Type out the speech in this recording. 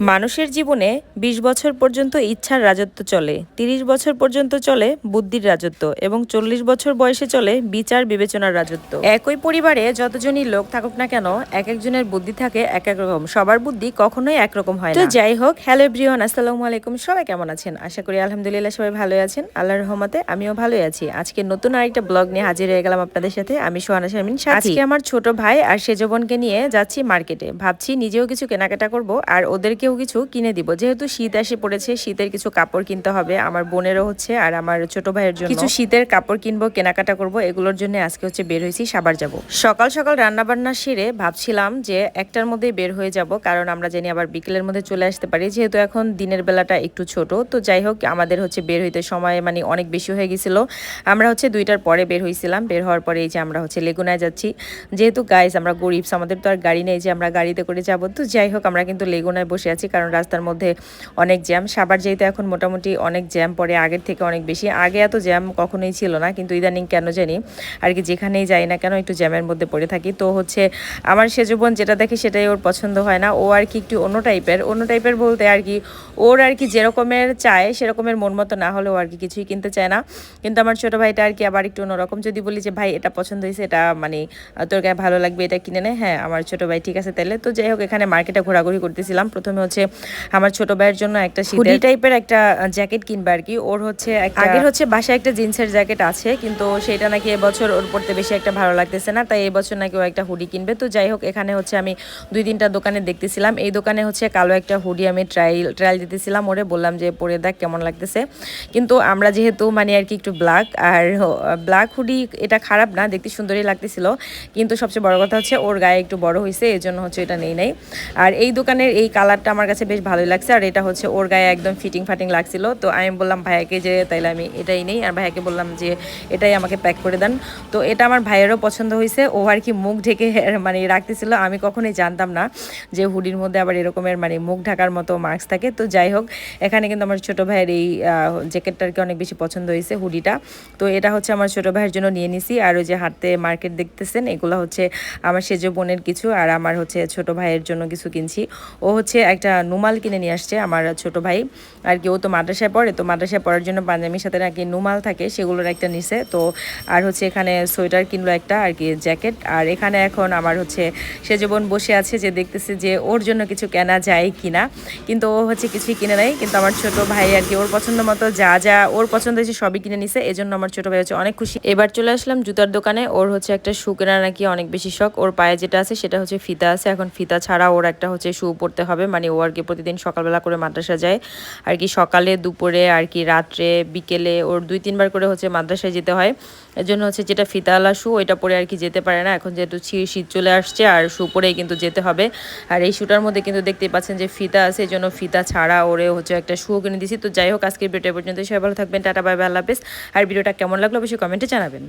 মানুষের জীবনে ২০ বছর পর্যন্ত ইচ্ছার রাজত্ব চলে ৩০ বছর পর্যন্ত চলে বুদ্ধির রাজত্ব এবং চল্লিশ বছর বয়সে চলে বিচার বিবেচনার রাজত্ব। একই পরিবারে যতজনই লোক থাকুক না কেন এক একজনের বুদ্ধি থাকে এক এক রকম। সবার বুদ্ধি কখনোই একরকম হয় তো যাই হোক হ্যালো ব্রিয়ন আসসালামু আলাইকুম। সবাই কেমন আছেন? আশা করি আলহামদুলিল্লাহ সবাই ভালো আছেন। আল্লাহর রহমতে আমিও ভালোই আছি। আজকে নতুন আরেকটা ব্লগ নিয়ে হাজির হয়ে গেলাম আপনাদের সাথে। আমি সোহানা শারমিন আজকে আমার ছোট ভাই আর সেজবনকে নিয়ে যাচ্ছি মার্কেটে। ভাবছি নিজেও কিছু কেনাকাটা করব আর ওদেরকেও কিছু কিনে দিব। যেহেতু শীত এসে পড়েছে, শীতের কিছু কাপড় কিনতে হবে। আমার বোনেরও হচ্ছে আর আমার ছোট ভাইয়ের জন্য। কিছু শীতের কাপড় কিনবো, কেনাকাটা করব, এগুলোর জন্য আজকে হচ্ছে বের হয়েছি সাবার যাব। সকাল সকাল রান্না বান্না সেরে ভাবছিলাম যে একটার মধ্যেই বের হয়ে যাব, কারণ আমরা জানি আবার বিকেলের মধ্যে চলে আসতে পারি। যেহেতু এখন দিনের বেলাটা একটু ছোট, তো যাই হোক, আমাদের হচ্ছে বের হইতে সময় মানে অনেক বেশি হয়ে গেছিল। আমরা হচ্ছে দুইটার পরে বের হয়েছিলাম বের হওয়ার পরে এই যে আমরা হচ্ছে লেগুনায় যাচ্ছি। যেহেতু গাইজ আমরা গরিবস আমাদের তো আর গাড়ি নেই যে আমরা গাড়িতে করে যাব। তো যাই হোক, আমরা কিন্তু লেগুনায় বসে আছি, কারণ রাস্তার মধ্যে অনেক জ্যাম। সাবার যেহেতু এখন মোটামুটি অনেক জ্যাম পড়ে, আগের থেকে অনেক বেশি। আগে এত জ্যাম কখনোই ছিল না, কিন্তু ইদানিং কেন জানি, আর কি যেখানেই যাই না কেন একটু জ্যামের মধ্যে পড়ে থাকি। তো হচ্ছে আমার সেজবন যেটা দেখে সেটাই ওর পছন্দ হয় না। ও আর কি একটু অন্য টাইপের অন্য টাইপের বলতে আর কি ওর আর কি যেরকমের চায়, সেরকমের মন মতো না হলেও আর কি কিছুই কিনতে চায় না। কিন্তু আমার ছোটো ভাইটা আর কি আবার একটু অন্যরকম। যদি বলি যে, ভাই, এটা পছন্দ হয়েছে, এটা মানে তোর গায়ে ভালো লাগবে, এটা কিনে নে। হ্যাঁ আমার ছোটো ভাই ঠিক আছে তাহলে তো যাই হোক, এখানে মার্কেটে ঘোরাঘুরি করতেছিলাম। প্রথমে হচ্ছে আমার ছোট ভাইয়ের জন্য একটা হুডি? টাইপের একটা জ্যাকেট কিনবে আর কি। ওর হচ্ছে আগের হচ্ছে বাসায় একটা জিন্সের জ্যাকেট আছে কিন্তু সেটা নাকি এবছর ওর পড়তে বেশি একটা ভালো লাগতেছে না তাই এবছর নাকি ও একটা হুডি কিনবে। তো যাই হোক এখানে হচ্ছে আমি দুই তিনটা দোকানে দেখতেছিলাম। এই দোকানে হচ্ছে কালো একটা হুডি আমি ট্রায়াল ট্রায়াল দিতেছিলাম ওরে বললাম যে পরে দেখ কেমন লাগতেছে। কিন্তু আমরা যেহেতু মানে আর কি একটু ব্ল্যাক আর ব্ল্যাক হুডি এটা খারাপ না দেখতে সুন্দরই লাগতেছিল। কিন্তু সবচেয়ে বড় কথা হচ্ছে ওর গায়ে একটু বড় হয়েছে এই জন্য হচ্ছে এটা নেই নাই। আর এই দোকানের এই কালারটা আমার কাছে বেশ ভালোই লাগছে। আর এটা হচ্ছে ওর গায়ে একদম ফিটিং ফাটিং লাগছিল। তো আমি বললাম, ভাইয়াকে যে তাইলে আমি এটাই নেই। আর ভাইয়াকে বললাম যে, এটাই আমাকে প্যাক করে দেন। তো এটা আমার ভাইয়েরও পছন্দ হয়েছে ও আর কি মুখ ঢেকে মানে রাখতেছিল। আমি কখনোই জানতাম না যে হুডির মধ্যে আবার এরকমের মানে মুখ ঢাকার মতো মাস্ক থাকে। তো যাই হোক, এখানে কিন্তু আমার ছোটো ভাইয়ের এই জ্যাকেটটা আর কি অনেক বেশি পছন্দ হয়েছে হুডিটা। তো এটা হচ্ছে আমার ছোটো ভাইয়ের জন্য নিয়ে নিছি। আর ওই যে হাঁটতে মার্কেট দেখতেছেন, এগুলো হচ্ছে আমার সেজ বোনের কিছু। আর আমার হচ্ছে ছোট ভাইয়ের জন্য কিছু কিনছি। ও হচ্ছে একটা নুমাল কিনে নিয়ে আসছে আমার ছোট ভাই। আর কি, ও তো মাদ্রাসায় পড়ে, তো মাদ্রাসায় পড়ার জন্য পাঞ্জাবির সাথে নাকি নুমাল থাকে, সেগুলোর একটা নিছে। তো আর হচ্ছে এখানে সোয়েটার কিনলো একটা, আর কি, জ্যাকেট। আর এখানে এখন আমার হচ্ছে সে জীবন বসে আছে যে দেখতেছে যে ওর জন্য কিছু কেনা যায় কিনা। কিন্তু ও হচ্ছে কিছুই কিনে নেয় কিন্তু আমার ছোট ভাই আর কি, ওর পছন্দ মতো যা যা ওর পছন্দ হয়েছে সবই কিনে নিছে। এজন্য আমার ছোট ভাই হচ্ছে অনেক খুশি। এবার চলে আসলাম জুতার দোকানে। ওর হচ্ছে একটা শু কেনা নাকি অনেক বেশি শখ। ওর পায়ে যেটা আছে সেটা হচ্ছে ফিতা আছে। এখন ফিতা ছাড়া ওর একটা হচ্ছে শু পরতে হবে। মানে ও আর কি প্রতিদিন সকালবেলা করে মাদ্রাসা যায়। আর কি সকালে, দুপুরে, আর কি রাত্রে, বিকেলে ওর দুই, তিনবার করে হচ্ছে মাদ্রাসায় যেতে হয়। এর জন্য হচ্ছে যেটা ফিতাওয়ালা শু ওইটা পরে আর কি যেতে পারে না। এখন যেহেতু শীত চলে আসছে, আর শু পরেই কিন্তু যেতে হবে। আর এই শুটার মধ্যে কিন্তু দেখতেই পাচ্ছেন যে ফিতা আছে এই জন্য ফিতা ছাড়া ওরে হচ্ছে একটা শু কিনে দিয়েছি তো যাই হোক, আজকের ভিডিও পর্যন্ত সবাই ভালো থাকবেন, টাটা, বাই বাই, আল্লাহ হাফেজ। আর ভিডিওটা কেমন লাগল অবশ্যই কমেন্টে জানাবেন।